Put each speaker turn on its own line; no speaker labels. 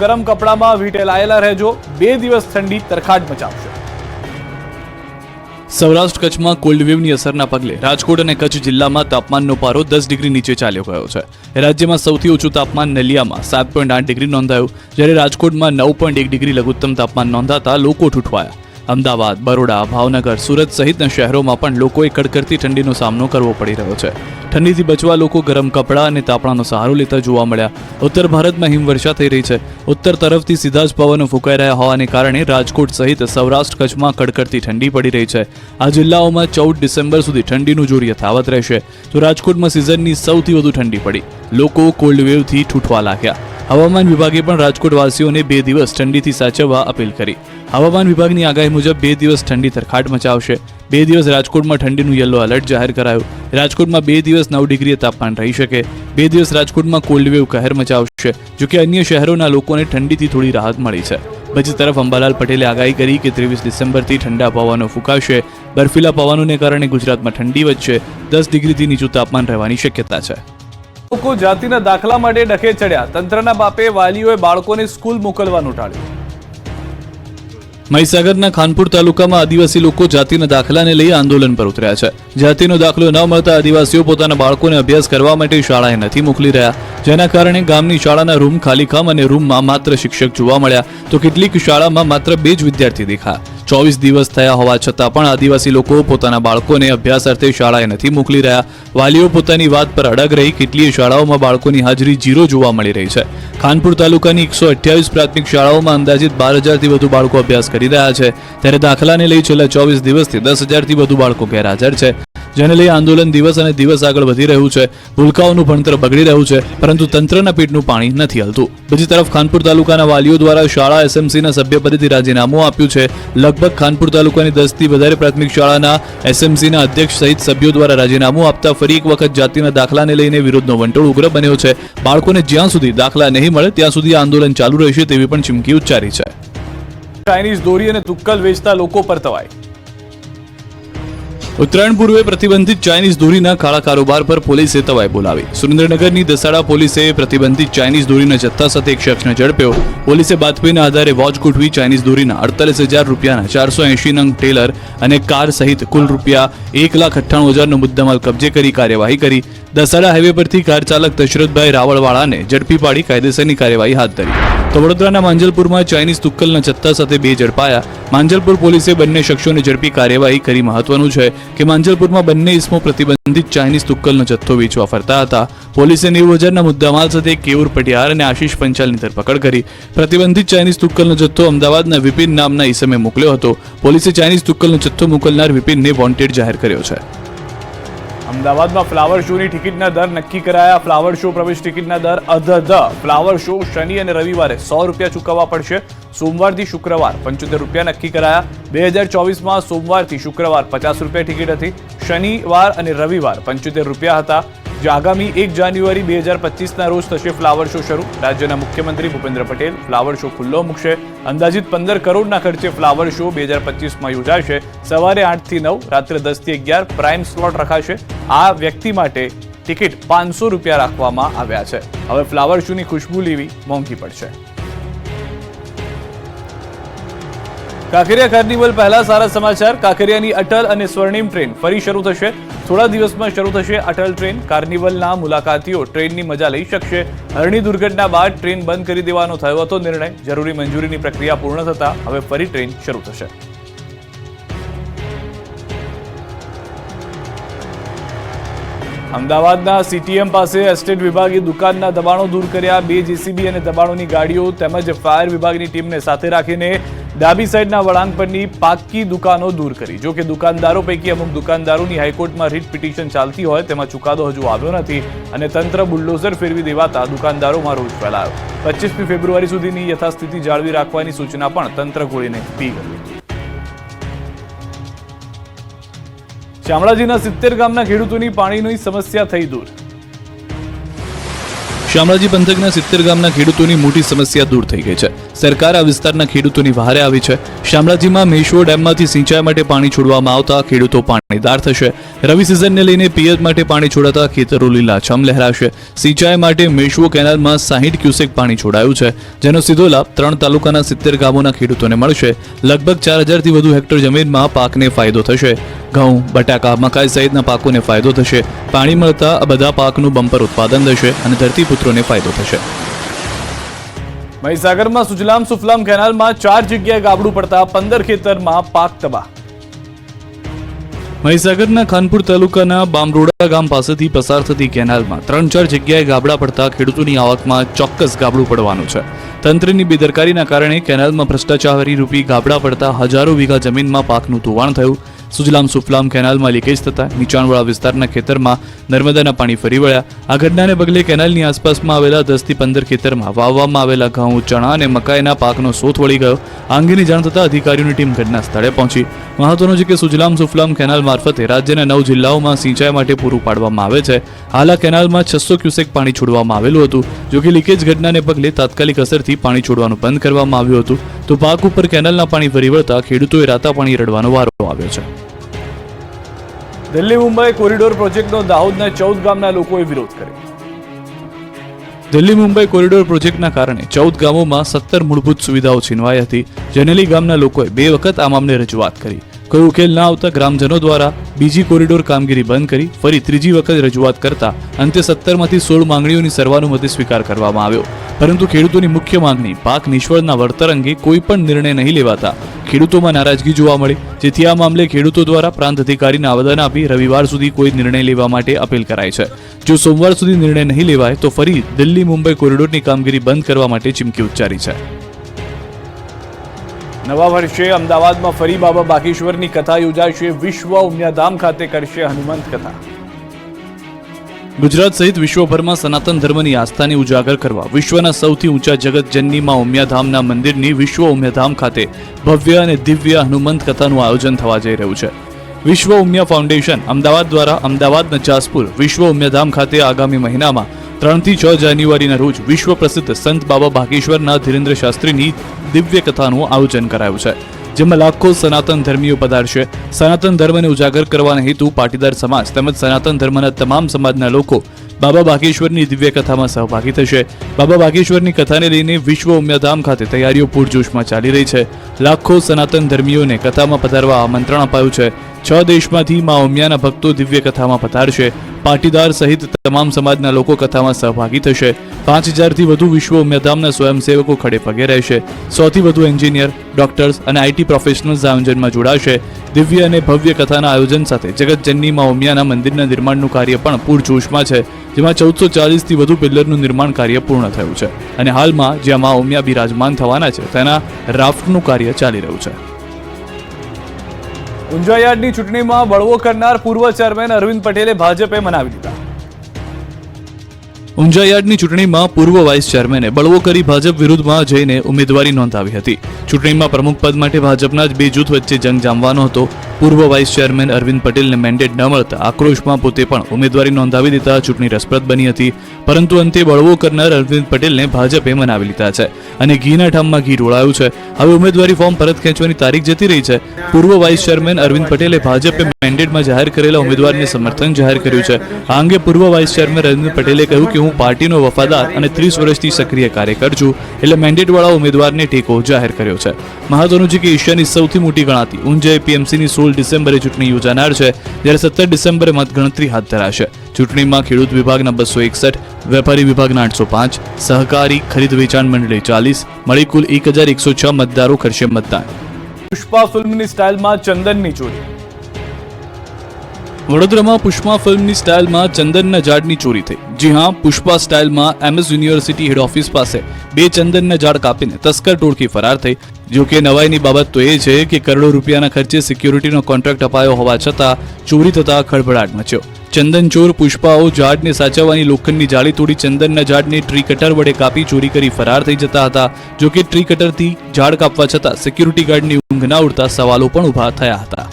ગરમ કપડામાં વીંટેલાયેલા રહેજો. બે દિવસ ઠંડી તરખાટ મચાવશે.
સૌરાષ્ટ્ર કચ્છમાં કોલ્ડ વેવની અસરના પગલે રાજકોટ અને કચ્છ જિલ્લામાં તાપમાનનો પારો દસ ડિગ્રી નીચે ચાલ્યો ગયો છે. રાજ્યમાં સૌથી ઓછું તાપમાન નલિયામાં સાત પોઈન્ટ આઠ ડિગ્રી નોંધાયું. જ્યારે રાજકોટમાં નવ પોઈન્ટ એક ડિગ્રી લઘુત્તમ તાપમાન નોંધાતા લોકો ઠૂઠવાયા. અમદાવાદ, બરોડા, ભાવનગર, સુરત સહિતના શહેરોમાં પણ લોકોએ કડકડતી ઠંડીનો સામનો કરવો પડી રહ્યો છે. ઠંડીથી બચવા લોકો ગરમ કપડાં અને તાપણાનો સહારો લેતા જોવા મળ્યા. ઉત્તર ભારતમાં હિમવર્ષા થઈ રહી છે. ઉત્તર તરફથી સીધા જ પવનો ફૂંકાઈ રહ્યા હોવાને કારણે રાજકોટ સહિત સૌરાષ્ટ્ર કચ્છમાં કડકડતી ઠંડી પડી રહી છે. આ જિલ્લાઓમાં ચૌદ ડિસેમ્બર સુધી ઠંડીનું જોર યથાવત રહેશે. તો રાજકોટમાં સિઝનની સૌથી વધુ ઠંડી પડી. લોકો કોલ્ડ વેવથી ઠૂઠવા લાગ્યા. હવામાન વિભાગે પણ રાજકોટવાસીઓને બે દિવસ ઠંડીથી સાચવવા અપીલ કરી. હવામાન વિભાગની આગાહી મુજબ બે દિવસ ઠંડી તરખાટ મચાવશે. બે દિવસ રાજકોટમાં ઠંડીનું યલો એલર્ટ જાહેર કરાયું. રાજકોટમાં બે દિવસ નવ ડિગ્રીએ તાપમાન રહી શકે. બે દિવસ રાજકોટમાં કોલ્ડ વેવ કહેર મચાવશે જોકે અન્ય શહેરોના લોકોને ઠંડીથી થોડી રાહત મળી છે. બીજી તરફ અંબાલાલ પટેલે આગાહી કરી કે ત્રેવીસ ડિસેમ્બરથી ઠંડા પવનો ફૂંકાશે. બર્ફીલા પવનોને કારણે ગુજરાતમાં ઠંડી વધશે. દસ ડિગ્રીથી નીચું તાપમાન રહેવાની શક્યતા છે.
લોકો જાતિના દાખલા માટે ડખે ચડ્યા. તંત્રના બાપે વાલીઓએ બાળકોને સ્કૂલ મોકલવાનું ટાળ્યું.
મહીસાગરના ખાનપુર તાલુકામાં આદિવાસી લોકો જાતિના દાખલાને લઈ આંદોલન પર ઉતર્યા છે. જાતિનો દાખલો ન મળતા આદિવાસીઓ પોતાના બાળકોને અભ્યાસ કરવા માટે શાળાએ નથી મોકલી રહ્યા. જેના કારણે ગામની શાળાના રૂમ ખાલીખામ અને રૂમમાં માત્ર શિક્ષક જોવા મળ્યા. તો કેટલીક શાળામાં માત્ર બે જ વિદ્યાર્થી દેખાયા. ચોવીસ દિવસ થયા હોવા છતાં પણ આદિવાસી લોકો પોતાના બાળકોને અભ્યાસ અર્થે શાળાએ નથી મોકલી રહ્યા. વાલીઓ પોતાની વાત પર અડગ રહી કેટલીય શાળાઓમાં બાળકોની હાજરી જીરો જોવા મળી રહી છે. ખાનપુર તાલુકાની એકસો અઠ્યાવીસ પ્રાથમિક શાળાઓમાં અંદાજિત બાર હજારથી વધુ બાળકો અભ્યાસ કરી રહ્યા છે. ત્યારે દાખલાને લઈ છેલ્લા ચોવીસ દિવસથી દસ હજારથી વધુ બાળકો ગેરહાજર છે. જેને લઈ આંદોલન દિવસ અને દિવસ આગળ વધી રહ્યું છે. ભૂલકાઓનું ભણતર બગડી રહ્યું છે, પરંતુ તંત્રના પીઠનું પાણી નથી હલતું. બીજી તરફ ખાનપુર તાલુકાના વાલીઓ દ્વારા શાળા એસએમસીના પરથી રાજીનામું આપ્યું છે. લગભગ ખાનપુર તાલુકાની દસથી વધારે પ્રાથમિક શાળાના એસએમસીના અધ્યક્ષ સહિત સભ્યો દ્વારા રાજીનામું આપતા ફરી એક વખત જાતિના દાખલાને લઈને વિરોધનો વંટોળ ઉગ્ર બન્યો છે. બાળકોને જ્યાં સુધી દાખલા નહીં મળે, ત્યાં સુધી આંદોલન ચાલુ રહેશે તેવી પણ ચીમકી ઉચ્ચારી છે.
ચાઇનીઝ દોરી અને તુક્કલ વેચતા લોકો પર તવાઈ.
ઉત્તરાયણ પૂર્વે પ્રતિબંધિત ચાઇનીઝ દોરીના કાળા કારોબાર પર પોલીસે તવાઈ બોલાવી. સુરેન્દ્રનગરની દસાડા પોલીસે પ્રતિબંધિત ચાઇનીઝ દોરીના જથ્થા સાથે એક શખ્સને ઝડપ્યો. પોલીસે બાતમીના આધારે વોચ ગોઠવી ચાઇનીઝ દોરીના અડતાલીસ હજાર રૂપિયાના ચારસો એંશી નંગ ટેલર અને કાર સહિત કુલ રૂપિયા એક લાખ અઠ્ઠાણું હજારનો મુદ્દામાલ કબજે કરી કાર્યવાહી કરી. દસાડા હાઈવે પરથી કાર ચાલક દશરથભાઈ રાવળવાળાને ઝડપી પાડી કાયદેસરની કાર્યવાહી હાથ ધરી. તો વડોદરાના માંજલપુરમાં ચાઇનીઝ તુક્કલના જથ્થા સાથે બે ઝડપાયા. માંજલપુર પોલીસે બંને શખ્સોને ઝડપી કાર્યવાહી કરી. મહત્વનું છે કે માંજલપુરમાં બંને ઇસમો પ્રતિબંધિત ચાઇનીઝ તુક્કલનો જથ્થો વેચવા ફરતા હતા. પોલીસે નેવું હજારના મુદ્દામાલ સાથે કેવુર પટિયાર અને આશીષ પંચાલની ધરપકડ કરી. પ્રતિબંધિત ચાઇનીઝ તુક્કલનો જથ્થો અમદાવાદના વિપિન નામના ઈસમે મોકલ્યો હતો. પોલીસે ચાઇનીઝ તુક્કલનો જથ્થો મોકલનાર વિપિનને વોન્ટેડ જાહેર કર્યો છે.
અમદાવાદમાં ફ્લાવર શોની ટિકિટના દર નક્કી કરાયા. ફ્લાવર શો પ્રવેશ ટિકિટના દર અધધ ફ્લાવર શો શનિ અને રવિવારે સો રૂપિયા ચૂકવવા પડશે. સોમવારથી શુક્રવાર પંચોતેર રૂપિયા નક્કી કરાયા. બે હજાર ચોવીસમાં સોમવારથી શુક્રવાર પચાસ રૂપિયા ટિકિટ હતી. શનિવાર અને રવિવાર પંચોતેર રૂપિયા હતા. જે આગામી એક જાન્યુઆરી બે હજાર પચીસના રોજ થશે ફ્લાવર શો શરૂ. રાજ્યના મુખ્યમંત્રી ભૂપેન્દ્ર પટેલ ફ્લાવર શો ખુલ્લો મૂકશે. અંદાજિત પંદર કરોડના ખર્ચે ફ્લાવર શો બે હજાર પચીસમાં યોજાશે. સવારે આઠથી નવ, રાત્રે દસથી અગિયાર પ્રાઇમ સ્લોટ રખાશે. આ વ્યક્તિ માટે ટિકિટ પાંચસો રૂપિયા રાખવામાં આવ્યા છે. હવે ફ્લાવર શોની ખુશ્બુ લેવી મોંઘી પડશે. કાંકરિયા કાર્નિવલ પહેલા સારા સમાચાર. કાંકરિયાની અટલ અને સ્વર્ણિમ ટ્રેન ફરી શરૂ થશે. થોડા દિવસમાં શરૂ થશે અટલ ટ્રેન. કાર્નિવલના મુલાકાતીઓ ટ્રેનની મજા લઈ શકશે. હરણી દુર્ઘટના બાદ ટ્રેન બંધ કરી દેવાનો થયો હતો નિર્ણય. જરૂરી મંજૂરીની પ્રક્રિયા પૂર્ણ થતા હવે ફરી ટ્રેન શરૂ થશે. અમદાવાદના સીટીએમ પાસે એસ્ટેટ વિભાગે દુકાનના દબાણો દૂર કર્યા. બે જેસીબી અને દબાણોની ગાડીઓ તેમજ ફાયર વિભાગની ટીમને સાથે રાખીને ડાબી સાઈડના વળાંક પરની પાકી દુકાનો દૂર કરી. જો કે દુકાનદારો પૈકી અમુક દુકાનદારોની હાઈકોર્ટમાં રીટ પિટિશન ચાલતી હોય, તેમાં ચુકાદો હજુ આવ્યો નથી અને તંત્ર બુલડોઝર ફેરવી દેવાતા દુકાનદારોમાં રોષ ફેલાયો. પચીસમી ફેબ્રુઆરી સુધીની યથાસ્થિતિ જાળવી રાખવાની સૂચના પણ તંત્ર ગોળીને પી ગયું શામળાજીના સિત્તેર ગામના ખેડૂતોની પાણીની સમસ્યા થઈ દૂર.
શામળાજી પંથકના સિત્તેર ગામના ખેડૂતોની મોટી સમસ્યા દૂર થઈ ગઈ છે. સરકાર આ વિસ્તારના ખેડૂતોની વહારે આવી છે. શામળાજીમાં મેશ્વો ડેમમાંથી સિંચાઈ માટે પાણી છોડવામાં આવતા ખેડૂતો પાણીદાર થશે. રવિ સિઝનને લઈને પિયત માટે પાણી છોડાતા ખેતરો લીલાછમ લહેરાશે. સિંચાઈ માટે મેશ્વો કેનાલમાં સાહીઠ ક્યુસેક પાણી છોડાયું છે. જેનો સીધો લાભ ત્રણ તાલુકાના સિત્તેર ગામોના ખેડૂતોને મળશે. લગભગ ચાર હજારથી વધુ હેક્ટર જમીનમાં પાકને ફાયદો થશે. ઘઉં, બટાકા, મકાઈ સહિતના પાકોને ફાયદો થશે. પાણી મળતા બધા પાકનું બમ્પર ઉત્પાદન થશે અને ધરતીપુત્રોને ફાયદો થશે.
મહીસાગરમાં સુજલામ સુફલામ કેનાલમાં ચાર જગ્યાએ ગાબડું પડતા પંદર ખેતરમાં પાક તબાહ.
મહીસાગરના ખાનપુર તાલુકાના બામરોડા ગામ પાસેથી પસાર થતી કેનાલમાં ત્રણ ચાર જગ્યાએ ગાબડા પડતા ખેડૂતોની આવકમાં ચોક્કસ ગાબડું પડવાનું છે. તંત્રની બેદરકારીના કારણે કેનાલમાં ભ્રષ્ટાચારી રૂપી ગાબડા પડતા હજારો વીઘા જમીનમાં પાકનું ધોવાણ થયું. સુજલામ સુફલામ કેનાલમાં લીકેજ થતા નીચાણવાળા વિસ્તારના ખેતરમાં નર્મદાના પાણી ફરી વળ્યા. આ ઘટનાને પગલે કેનાલની આસપાસમાં આવેલા દસથી પંદર ખેતરમાં વાવવામાં આવેલા ઘઉં, ચણા અને મકાઈના પાકનો સોથ વળી ગયો. આ અંગેની જાણ થતાં અધિકારીઓની ટીમ ઘટના સ્થળે પહોંચી. મહત્વનું છે કે સુજલામ સુફલામ કેનાલ મારફતે રાજ્યના નવ જિલ્લાઓમાં સિંચાઈ માટે પૂરું પાડવામાં આવે છે. હાલ આ કેનાલમાં છસો ક્યુસેક પાણી છોડવામાં આવેલું હતું. જો કે લીકેજ ઘટનાને પગલે તાત્કાલિક અસરથી પાણી છોડવાનું બંધ કરવામાં આવ્યું હતું. તો પાક ઉપર કેનાલના પાણી ફરી વળતા ખેડૂતોએ રાતા પાણી રડવાનો વારો આવ્યો છે.
દિલ્હી મુંબઈ કોરિડોર પ્રોજેક્ટનો દાહોદના ચૌદ ગામના લોકોએ વિરોધ કર્યો.
દિલ્હી મુંબઈ કોરિડોર પ્રોજેક્ટના કારણે ચૌદ ગામોમાં સત્તર મૂળભૂત સુવિધાઓ છીનવાઈ હતી. જેનેલી ગામના લોકોએ બે વખત આ મામલે રજૂઆત કરી. કોઈ ઉકેલ ના આવતા ગ્રામજનો દ્વારા બીજી કોરિડોર કામગીરી બંધ કરી ફરી ત્રીજી વખત રજૂઆત કરતા અંતે સત્તરમાંથી સોળ માંગણીઓની સર્વાનુમતે સ્વીકાર કરવામાં આવ્યો. પરંતુ ખેડૂતોની મુખ્ય માંગણી, પાક નિષ્ફળના વળતર અંગે કોઈ પણ નિર્ણય નહીં લેવાતા ખેડૂતોમાં નારાજગી જોવા મળી, જેથી આ મામલે ખેડૂતો દ્વારા પ્રાંત અધિકારીને આવેદન આપી રવિવાર સુધી કોઈ નિર્ણય લેવા માટે અપીલ કરાઈ છે. જો સોમવાર સુધી નિર્ણય નહીં લેવાય, તો ફરી દિલ્હી મુંબઈ કોરિડોરની કામગીરી બંધ કરવા માટે ચીમકી ઉચ્ચારી છે.
નવા વર્ષે અમદાવાદમાં ફરી બાબા બાગેશ્વરની કથા યોજાશે. વિશ્વ ઉમિયાધામ ખાતે કરશે હનુમંત કથા.
ગુજરાત સહિત વિશ્વભરમાં સનાતન ધર્મની આસ્થાને ઉજાગર કરવા, વિશ્વના સૌથી ઊંચા જગતજનની માં ઉમિયાધામના મંદિરની વિશ્વ ઉમિયાધામ ખાતે ભવ્ય અને દિવ્ય હનુમંત કથાનું આયોજન થવા જઈ રહ્યું છે. વિશ્વ ઉમિયા ફાઉન્ડેશન અમદાવાદ દ્વારા અમદાવાદના જાસપુર વિશ્વ ઉમિયાધામ ખાતે આગામી મહિનામાં ત્રણથી છ જાન્યુઆરીના રોજ વિશ્વ પ્રસિદ્ધ સંત બાબા ભાગેશ્વરના ધીરેન્દ્ર શાસ્ત્રીની દિવ્ય કથાનું આયોજન કરાયું છે, જેમાં લાખો સનાતન ધર્મીઓ પધારશે. સનાતન ધર્મને ઉજાગર કરવાના હેતુ પાટીદાર સમાજ તેમજ સનાતન ધર્મના તમામ સમાજના લોકો બાબા બાગેશ્વરની દિવ્ય કથામાં સહભાગી થશે. બાબા બાગેશ્વરની કથાને લઈને વિશ્વ ઉમિયાધામ ખાતે તૈયારીઓ પૂરજોશમાં ચાલી રહી છે. લાખો સનાતન ધર્મીઓને કથામાં પધારવા આમંત્રણ અપાયું છે. છ દેશમાંથી મા ઉમિયાના ભક્તો દિવ્ય કથામાં પધારશે. પાટીદાર સહિત તમામ સમાજના લોકો કથામાં સહભાગી થશે. પાંચ હજારથી વધુ વિશ્વ ઉમિયાધામના સ્વયંસેવકો ખડે પગે રહેશે. સૌથી વધુ એન્જિનિયર, ડોક્ટર્સ અને આઈટી પ્રોફેશનલ્સ આયોજનમાં જોડાશે. દિવ્ય અને ભવ્ય કથાના આયોજન સાથે જગતજનની મા ઉમિયાના મંદિરના નિર્માણનું કાર્ય પણ પૂરજોશમાં છે. જેમાં ચૌદસો ચાલીસથી વધુ પિલ્લરનું નિર્માણ કાર્ય પૂર્ણ થયું છે. અને હાલમાં જ્યાં મા ઉમિયા બિરાજમાન થવાના છે તેના રાફ્ટનું કાર્ય ચાલી રહ્યું છે.
ઊંઝા યાર્ડની ચૂંટણીમાં બળવો કરનાર પૂર્વ ચેરમેન અરવિંદ પટેલે ભાજપે મનાવી દીધા.
ઊંઝા ચૂંટણીમાં પૂર્વ વાઇસ ચેરમેને બળવો કરી ભાજપ વિરુદ્ધમાં જઈને ઉમેદવારી નોંધાવી હતી. ચૂંટણીમાં પ્રમુખ પદ માટે ભાજપના જ બે જૂથ વચ્ચે જંગ જામવાનો હતો. પૂર્વ વાઇસ ચેરમેન અરવિંદ પટેલને મેન્ડેટ ન મળતા આક્રોશમાં પોતે પણ ઉમેદવારી નોંધાવી દેતા ચૂંટણી રસપ્રદ બની હતી. પરંતુ અંતે બળવો કરનાર અરવિંદ પટેલને ભાજપે મનાવી લીધા છે અને ઘીના ઠામમાં ઘી રોળાયું છે. હવે ઉમેદવારી ફોર્મ પરત ખેંચવાની તારીખ જતી રહી છે. પૂર્વ વાઇસ ચેરમેન અરવિંદ પટેલે ભાજપે મેન્ડેટમાં જાહેર કરેલા ઉમેદવારને સમર્થન જાહેર કર્યું છે. આ અંગે પૂર્વ વાઇસ ચેરમેન અરવિંદ પટેલે કહ્યું કે હું પાર્ટીનો વફાદાર અને ત્રીસ વર્ષથી સક્રિય કાર્યકર છું એટલે મેન્ડેટવાળા ઉમેદવારને ટેકો જાહેર કર્યો છે. મહત્વનું છે કે એશિયાની સૌથી મોટી ગણાતી ઊંઝા એપીએમસીની સોળ ડિસેમ્બરે ચૂંટણી યોજાનાર છે, જ્યારે સત્તર ડિસેમ્બરે મતગણતરી હાથ ધરાશે. ચૂંટણીમાં ખેડૂત વિભાગના બસો એકસઠ, વેપારી વિભાગના આઠસો પાંચ, સહકારી ખરીદ વેચાણ મંડળી ચાલીસ મળી કુલ એક હજાર એકસો છ મતદારો કરશે મતદાન.
પુષ્પા ફિલ્મની સ્ટાઇલમાં ચંદનની ચોરી.
વડોદરામાં પુષ્પા ફિલ્મની સ્ટાઇલમાં ચંદનના ઝાડની ચોરી થઈ. જી હા, પુષ્પા સ્ટાઇલમાં એમએસ યુનિવર્સિટી હેડ ઓફિસ પાસે બે ચંદનના ઝાડ કાપીને તસ્કર ટોળકી ફરાર થઈ. જો કે નવાઈની બાબત તો એ છે કે કરોડો રૂપિયાના ખર્ચે સિક્યોરિટીનો કોન્ટ્રાક્ટ અપાયો હોવા છતાં ચોરી થતા ખળભળાટ મચ્યો. ચંદન ચોર પુષ્પાઓ ઝાડને સાચવવાની લોખંડની જાળી તોડી ચંદનના ઝાડને ટ્રી કટર વડે કાપી ચોરી કરી ફરાર થઈ જતા હતા. જો કે ટ્રી કટરથી ઝાડ કાપવા છતાં સિક્યુરિટી ગાર્ડની ઊંઘ ના ઉડતા સવાલો પણ ઊભા થયા હતા.